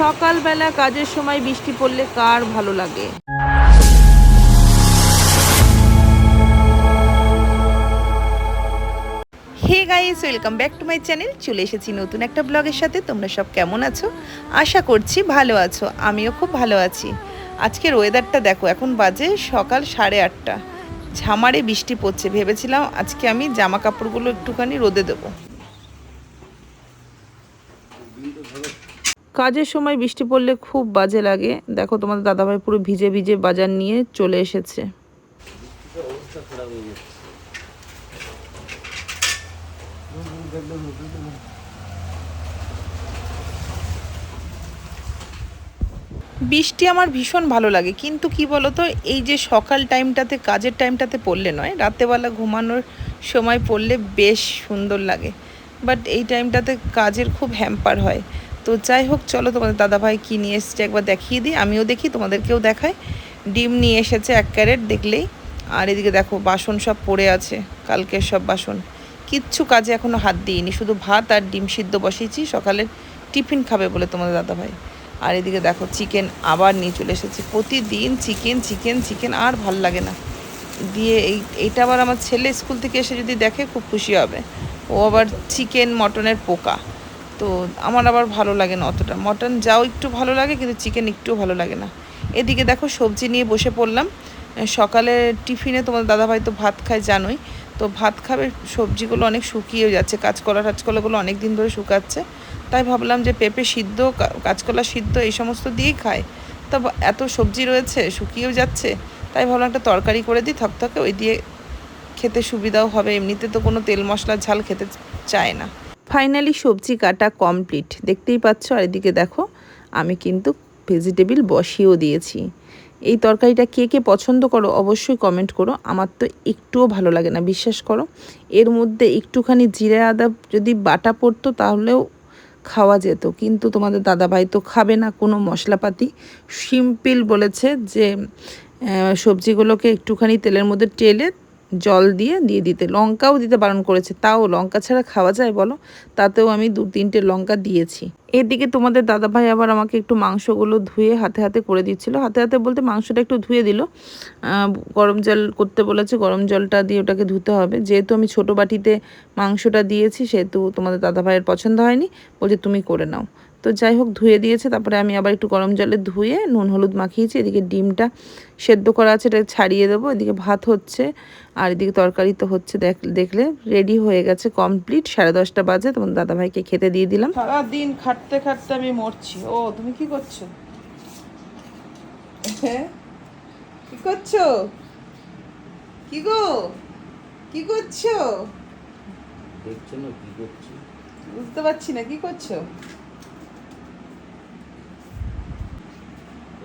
সকালবেলা কাজের সময় বৃষ্টি পড়লে কার ভালো লাগে? Hey guys, welcome back to my channel. চলে এসেছি নতুন একটা ব্লগের সাথে। তোমরা সব কেমন আছো? আশা করছি ভালো আছো। আমিও খুব ভালো আছি। আজকের ওয়েদারটা দেখো, এখন বাজে সকাল সাড়ে আটটা। ঝামারে বৃষ্টি পড়ছে। ভেবেছিলাম আজকে আমি জামা কাপড়গুলো একটুখানি রোদে দেবো। কাজের সময় বৃষ্টি পড়লে খুব বাজে লাগে। দেখো তোমাদের দাদাভাই পুরো ভিজে ভিজে বাজার নিয়ে চলে এসেছে। বৃষ্টি আমার ভীষণ ভালো লাগে, কিন্তু কি বলতো, এই যে সকাল টাইমটাতে, কাজের টাইমটাতে পড়লে নয় রাতেবেলা ঘুমানোর সময় পড়লে বেশ সুন্দর লাগে। বাট এই টাইমটাতে কাজের খুব হ্যাম্পার হয়। তো যাই হোক, চলো তোমাদের দাদাভাই কী নিয়ে এসছে একবার দেখিয়ে দিই। আমিও দেখি, তোমাদেরকেও দেখাই। ডিম নিয়ে এসেছে এক ক্যারেট দেখলেই। আর এদিকে দেখো, বাসন সব পড়ে আছে, কালকের সব বাসন। কিচ্ছু কাজে এখনও হাত দিইনি, শুধু ভাত আর ডিম সিদ্ধ বসিয়েছি, সকালের টিফিন খাবে বলে তোমাদের দাদাভাই। আর এদিকে দেখো, চিকেন আবার নিয়ে চলে এসেছে। প্রতিদিন চিকেন চিকেন চিকেন, আর ভালো লাগে না। দিয়ে এই, এইটা আবার আমার ছেলে স্কুল থেকে এসে যদি দেখে, খুব খুশি হবে। ও আবার চিকেন, মটনের পোকা। তো আমার আবার ভালো লাগে না অতটা। মটন যাও একটু ভালো লাগে, কিন্তু চিকেন একটুও ভালো লাগে না। এদিকে দেখো সবজি নিয়ে বসে পড়লাম। সকালে টিফিনে তোমার দাদাভাই তো ভাত খায়, জানোই। তো ভাত খাবে, সবজিগুলো অনেক শুকিয়ে যাচ্ছে। কাঁচকলা টাচকলাগুলো অনেক দিন ধরে শুকাচ্ছে। তাই ভাবলাম যে পেঁপে সিদ্ধ কাঁচকলা সিদ্ধ এই সমস্ত দিয়েই খায় তা এত সবজি রয়েছে, শুকিয়েও যাচ্ছে। তাই ভাবলাম একটা তরকারি করে দিই, থকথকে ওই দিয়ে খেতে সুবিধাও হবে। এমনিতে তো কোনো তেল মশলা ঝাল খেতে চায় না। ফাইনালি সবজি কাটা কমপ্লিট। দেখতেই পাচ্ছ, আর এদিকে দেখো, আমি কিন্তু ভেজিটেবিল বসিয়েও দিয়েছি। এই তরকারিটা কে কে পছন্দ করো অবশ্যই কমেন্ট করো। আমার তো একটুও ভালো লাগে না, বিশ্বাস করো। এর মধ্যে একটুখানি জিরে, আদা যদি বাটা পড়তো তাহলেও খাওয়া যেত, কিন্তু তোমাদের দাদাভাই তো খাবে না কোনো মশলাপাতি। সিম্পল বলেছে যে সবজিগুলোকে একটুখানি তেলের মধ্যে টেলে জল দিয়ে দিয়ে দিতে। লঙ্কাও দিতে বারণ করেছে। তাও লঙ্কা ছাড়া খাওয়া যায় বলো? তাতেও আমি দু তিনটে লঙ্কা দিয়েছি। এদিকে তোমাদের দাদাভাই আবার আমাকে একটু মাংসগুলো ধুয়ে হাতে হাতে করে দিচ্ছিল। হাতে হাতে বলতে মাংসটা একটু ধুয়ে দিল। গরম জল করতে বলেছে, গরম জলটা দিয়ে ওটাকে ধুতে হবে। যেহেতু আমি ছোট বাটিতে মাংসটা দিয়েছি, সেহেতু তোমাদের দাদাভাইয়ের পছন্দ হয়নি, বলছে তুমি করে নাও। তো যাই হোক ধুয়ে দিয়েছে। তারপরে আমি আবার একটু গরম জলে ধুয়ে নুন হলুদ মাখিয়েছি। এদিকে ডিমটা সেদ্ধ করা আছে এটা ছাড়িয়ে দেবো। এদিকে ভাত হচ্ছে আর এদিকে তরকারি তো হচ্ছে দেখ দেখলে রেডি হয়ে গেছে কমপ্লিট সাড়ে দশটা বাজে তোমার দাদাভাইকে খেতে দিয়ে দিলাম। সারাদিন খাটতে খাটতে আমি মরছি। ও তুমি কি করছ? হ্যাঁ? কি করছ? কি গো? কি করছ? দেখছ না কি করছি? বুঝতে পারছি না কি করছ?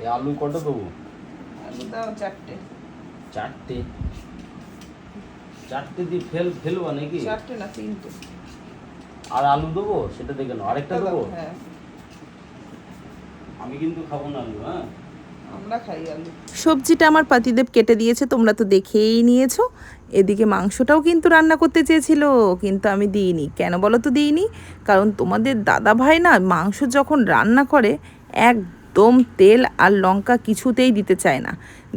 এই আলু কটা দেবো? আলু দাও চারটে। চারটে? চারটে দিয়ে ফেল ফেলবা নাকি? চারটে না তিনটে। আর আলু দেবো? সেটা দেখে নাও। আরেকটা দেবো হ্যাঁ। আমি কিন্তু খাব না আলু হ্যাঁ? আমরা খাই আলু। সবজিটা আমার পাতিদেব কেটে দিয়েছে তোমরা তো দেখেই নিয়েছো। এদিকে মাংসটাও কিন্তু রান্না করতে চেয়েছিল কিন্তু আমি দিইনি। কেন বলো তো দিইনি? কারণ তোমাদের দাদা ভাই না মাংস যখন রান্না করে একদম তেল আর লঙ্কা কিছুতেই দিতে চায় না,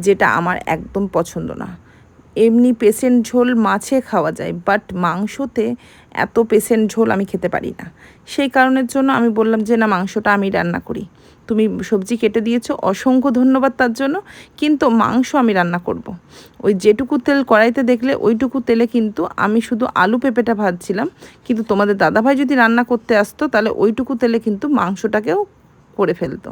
যেটা আমার একদম পছন্দ না। এমনি পেশেন্ট ঝোল মাছে খাওয়া যায় বাট মাংসতে এত পেশেন্ট ঝোল আমি খেতে পারি না। সেই কারণের জন্য আমি বললাম যে, না, মাংসটা আমি রান্না করি। তুমি সবজি কেটে দিয়েছ, অসংখ্য ধন্যবাদ তার জন্য, কিন্তু মাংস আমি রান্না করব। ওই যেটুকু তেল কড়াইতে দেখলে ওইটুকু তেলে কিন্তু আমি শুধু আলু পেঁপেটা ভাজছিলাম, কিন্তু তোমাদের দাদাভাই যদি রান্না করতে আসতো, তাহলে ওইটুকু তেলে কিন্তু মাংসটাকেও করে ফেলতো।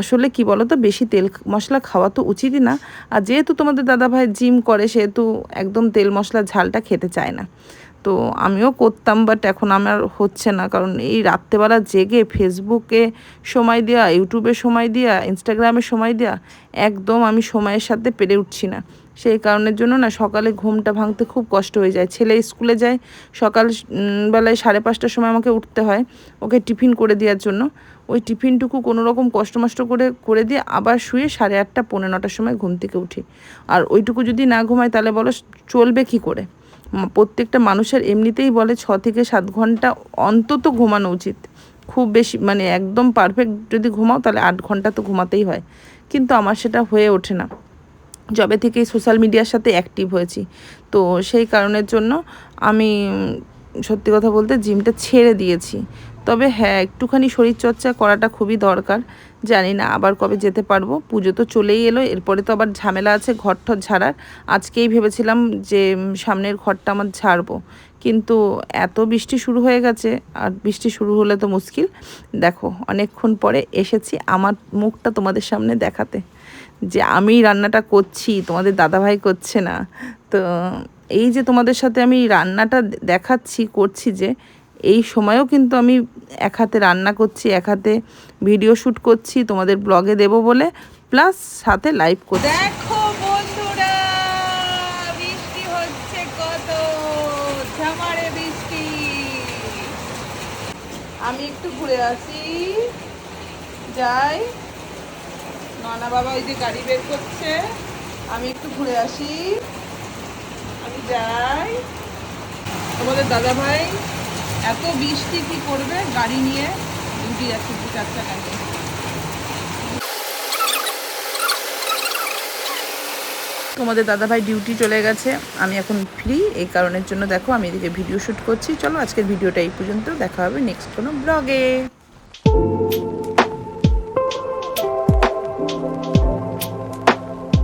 আসলে কি বলো তো বেশি তেল মশলা খাওয়া তো উচিতই না। আর যেহেতু তোমাদের দাদাভাই জিম করে, সেহেতু একদম তেল মশলা ঝালটা খেতে চায় না। তো আমিও করতাম বাট এখন আমার হচ্ছে না। কারণ এই রাত্রেবেলা জেগে ফেসবুকে সময় দেওয়া ইউটিউবে সময় দেওয়া ইনস্টাগ্রামে সময় দেওয়া একদম আমি সময়ের সাথে পেরে উঠছি না। সেই কারণের জন্য না সকালে ঘুমটা ভাঙতে খুব কষ্ট হয়ে যায়। ছেলে স্কুলে যায়, সকাল বেলায় সাড়ে পাঁচটার সময় আমাকে উঠতে হয় ওকে টিফিন করে দেওয়ার জন্য। ওই টিফিনটুকু কোনো রকম কষ্ট মষ্ট করে করে দিয়ে আবার শুয়ে সাড়ে আটটা, পৌনে নটার সময় ঘুম থেকে উঠি। আর ওইটুকু যদি না ঘুমাই তাহলে বলো চলবে কি করে? প্রত্যেকটা মানুষের এমনিতেই বলে ছ থেকে সাত ঘণ্টা অন্তত ঘুমানো উচিত। খুব বেশি মানে একদম পারফেক্ট যদি ঘুমাও তাহলে আট ঘণ্টা তো ঘুমাতেই হয়। কিন্তু আমার সেটা হয়ে ওঠে না। যবে থেকে সোশ্যাল মিডিয়ার সাথে অ্যাক্টিভ হয়েছি। তো সেই কারণের জন্য আমি সত্যি কথা বলতে জিমটা ছেড়ে দিয়েছি। তবে হ্যাঁ একটুখানি শরীরচর্চা করাটা খুবই দরকার। জানি না আবার কবে যেতে পারব। পুজো তো চলেই এলো, এরপরে তো আবার ঝামেলা আছে ঘর ঠর ঝাড়ার। আজকেই ভেবেছিলাম যে সামনের ঘরটা আমার ঝাড়বো। কিন্তু এত বৃষ্টি শুরু হয়ে গেছে, আর বৃষ্টি শুরু হলে তো মুশকিল। দেখো, অনেকক্ষণ পরে এসেছি, আমার মুখটা তোমাদের সামনে দেখাতে। যে আমি রান্নাটা করছি, তোমাদের দাদাভাই করছে না। তো এই যে তোমাদের সাথে আমি রান্নাটা দেখাচ্ছি, করছি যে, এই সময়েও কিন্তু আমি এক হাতে রান্না করছি, এক হাতে ভিডিও শ্যুট করছি, তোমাদের ব্লগে দেব বলে, প্লাস সাথে লাইভ করছি। দেখো আমি একটু ঘুরে আসি, যাই। নানা বাবা ওই যে গাড়ি বের করছে। আমি একটু ঘুরে আসি। আমি যাই। তোমাদের দাদা ভাই এত বৃষ্টি কি করবে গাড়ি নিয়ে ডিউটি যাচ্ছে দু চার চাকা নিয়ে তোমাদের দাদাভাই ডিউটি চলে গেছে। আমি এখন ফ্রি, এই কারণের জন্য দেখো আমি এদিকে ভিডিও শ্যুট করছি। চলো আজকের ভিডিওটা এই পর্যন্ত। দেখা হবে নেক্সট কোনো ব্লগে। Thank you.